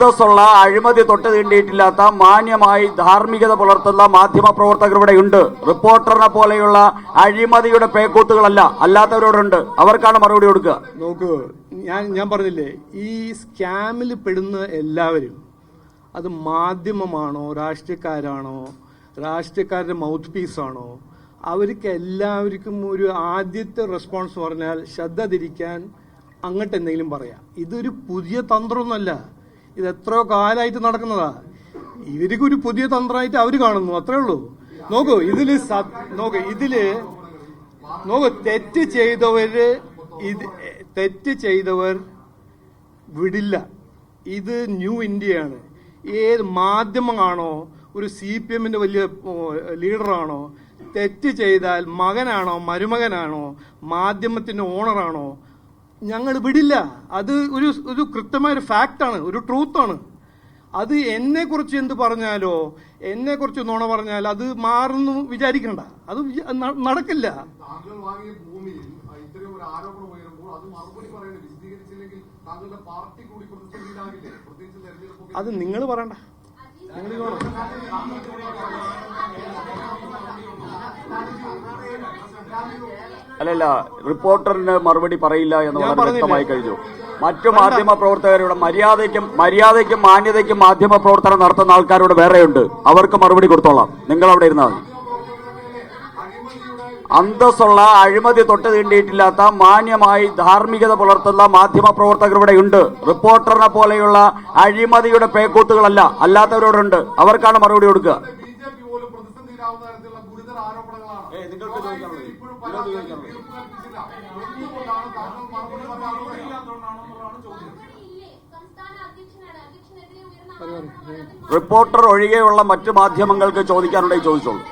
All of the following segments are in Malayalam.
അന്തസ്സുള്ള അഴിമതി തൊട്ട് തീണ്ടിയിട്ടില്ലാത്ത മാന്യമായി ധാർമ്മികത പുലർത്തുന്ന മാധ്യമ പ്രവർത്തകർ ഇവിടെയുണ്ട് റിപ്പോർട്ടറിനെ പോലെയുള്ള അഴിമതിയുടെ പേക്കൂത്തുകളല്ല അല്ലാത്തവരോടുണ്ട്. അവർക്കാണ് മറുപടി കൊടുക്കുക. നോക്കൂ ഞാൻ ഞാൻ പറഞ്ഞില്ലേ ഈ സ്കാമിൽ പെടുന്ന എല്ലാവരും അത് മാധ്യമമാണോ രാഷ്ട്രീയക്കാരാണോ രാഷ്ട്രീയക്കാരുടെ മൗത്ത് പീസാണോ അവർക്ക് എല്ലാവർക്കും ഒരു ആദ്യത്തെ റെസ്പോൺസ് പറഞ്ഞാൽ ശ്രദ്ധ തിരിക്കാൻ അങ്ങോട്ട് എന്തെങ്കിലും പറയാം. ഇതൊരു പുതിയ തന്ത്രമൊന്നുമല്ല. ഇത് എത്രയോ കാലമായിട്ട് നടക്കുന്നതാ. ഇവർക്ക് ഒരു പുതിയ തന്ത്രമായിട്ട് അവർ കാണുന്നു അത്രേ ഉള്ളൂ. നോക്കൂ ഇതിൽ നോക്കൂ ഇതിൽ നോക്കൂ തെറ്റ് ചെയ്തവര് ഇത് തെറ്റ് ചെയ്തവർ വിടില്ല. ഇത് ന്യൂ ഇന്ത്യയാണ്. ഏത് മാധ്യമമാണോ ഒരു സി പി എമ്മിന്റെ വലിയ ലീഡറാണോ തെറ്റ് ചെയ്താൽ മകനാണോ മരുമകനാണോ മാധ്യമത്തിന്റെ ഓണറാണോ ഞങ്ങൾ വിടില്ല. അത് ഒരു ഒരു കൃത്യമായ ഒരു ഫാക്റ്റാണ് ഒരു ട്രൂത്താണ്. അത് എന്നെ കുറിച്ച് എന്ത് പറഞ്ഞാലോ എന്നെ കുറിച്ച് നുണ പറഞ്ഞാൽ അത് മാറുന്നു വിചാരിക്കണ്ട. അത് നടക്കില്ല. അത് നിങ്ങൾ പറയണ്ട. നിങ്ങൾ. അല്ലല്ല റിപ്പോർട്ടറിന് മറുപടി പറയില്ല എന്ന് വളരെ? വ്യക്തമായി കഴിഞ്ഞു. മറ്റു മാധ്യമ പ്രവർത്തകരുടെ മര്യാദയ്ക്കും മര്യാദയ്ക്കും മാന്യതയ്ക്കും മാധ്യമ പ്രവർത്തനം നടത്തുന്ന ആൾക്കാരോട് വേറെയുണ്ട്. അവർക്ക് മറുപടി കൊടുത്തോളാം. നിങ്ങൾ അവിടെ ഇരുന്നാൽ അന്തസ്സുള്ള അഴിമതി തൊട്ട് തീണ്ടിയിട്ടില്ലാത്ത മാന്യമായി ധാർമ്മികത പുലർത്തുന്ന മാധ്യമ പ്രവർത്തകർ ഇവിടെ ഉണ്ട്. റിപ്പോർട്ടറിനെ പോലെയുള്ള അഴിമതിയുടെ പേക്കൂത്തുകളല്ല അല്ലാത്തവരോടുണ്ട്. അവർക്കാണ് മറുപടി കൊടുക്കുക. ഗുരുതര ആരോപണങ്ങളാണ്. എന്തുകൊണ്ടാണ് താങ്കൾ മറുപടി റിപ്പോർട്ടർ ഒഴികെയുള്ള മറ്റു മാധ്യമങ്ങൾക്ക് ചോദിക്കാനുണ്ടെങ്കിൽ ചോദിച്ചോളൂ.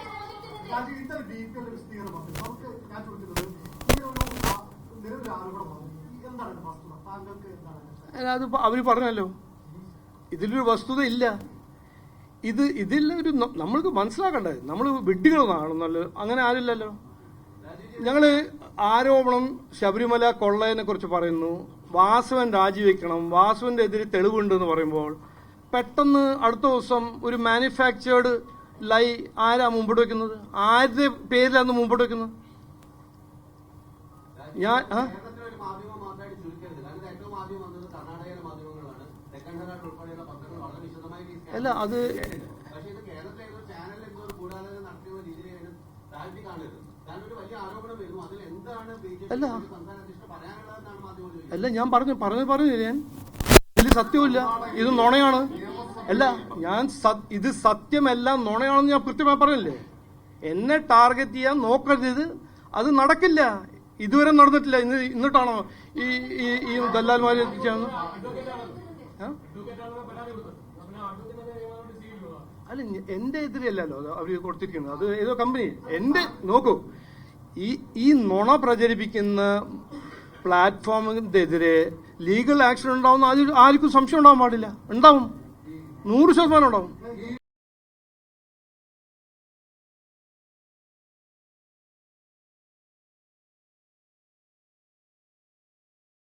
അല്ല, അത് അവർ പറഞ്ഞല്ലോ. ഇതിലൊരു വസ്തുത ഇല്ല. ഇത് ഇതിൽ ഒരു നമ്മൾക്ക് മനസ്സിലാക്കണ്ടേ? നമ്മൾ വിഡ്ഢികളാണെന്നല്ലോ അങ്ങനെ ആരില്ലല്ലോ ഞങ്ങൾ ആരോപണം ശബരിമല കൊള്ളയെ കുറിച്ച് പറയുന്നു. വാസവൻ രാജിവെക്കണം. വാസുവിന്റെ എതിരെ തെളിവുണ്ട് എന്ന് പറയുമ്പോൾ പെട്ടെന്ന് അടുത്ത ദിവസം ഒരു മാനുഫാക്ചേർഡ് ലൈ ആരാ മുമ്പോട്ട് വെക്കുന്നത്? ആരുടെ പേരിലാണ് മുമ്പോട്ട് വെക്കുന്നത്? ഞാൻ മാധ്യമം ചുരുക്കരുത്. വന്നത് കർണാടകയിലെ മാധ്യമങ്ങളാണ്. പത്രങ്ങൾ വളരെ അല്ല അത് അല്ല. അല്ല ഞാൻ പറഞ്ഞു പറഞ്ഞു പറഞ്ഞു ഞാൻ? ഇതിൽ സത്യമില്ല ഇത് നുണയാണ്. അല്ല ഞാൻ ഇത് സത്യമല്ല നുണയാണെന്ന് ഞാൻ കൃത്യമായി പറഞ്ഞില്ലേ? എന്നെ ടാർഗറ്റ് ചെയ്യാൻ നോക്കരുത് ഇത്. അത് നടക്കില്ല. ഇതുവരെ നടന്നിട്ടില്ല. ഇന്ന് ഇന്നിട്ടാണോ ഈ ഈ ദല്ലാൽമാരെ ആ? അല്ല എന്റെ എതിരെയല്ലല്ലോ അവർ കൊടുത്തിരിക്കുന്നത്. അത് ഏതോ കമ്പനി എന്റെ നോക്കൂ. ഈ ഈ നുണ പ്രചരിപ്പിക്കുന്ന പ്ലാറ്റ്ഫോമിനെതിരെ ലീഗൽ ആക്ഷൻ ഉണ്ടാവുന്ന ആർക്കും സംശയം ഉണ്ടാവാൻ പാടില്ല. ഉണ്ടാവും. നൂറ് ശതമാനം ഉണ്ടാവും.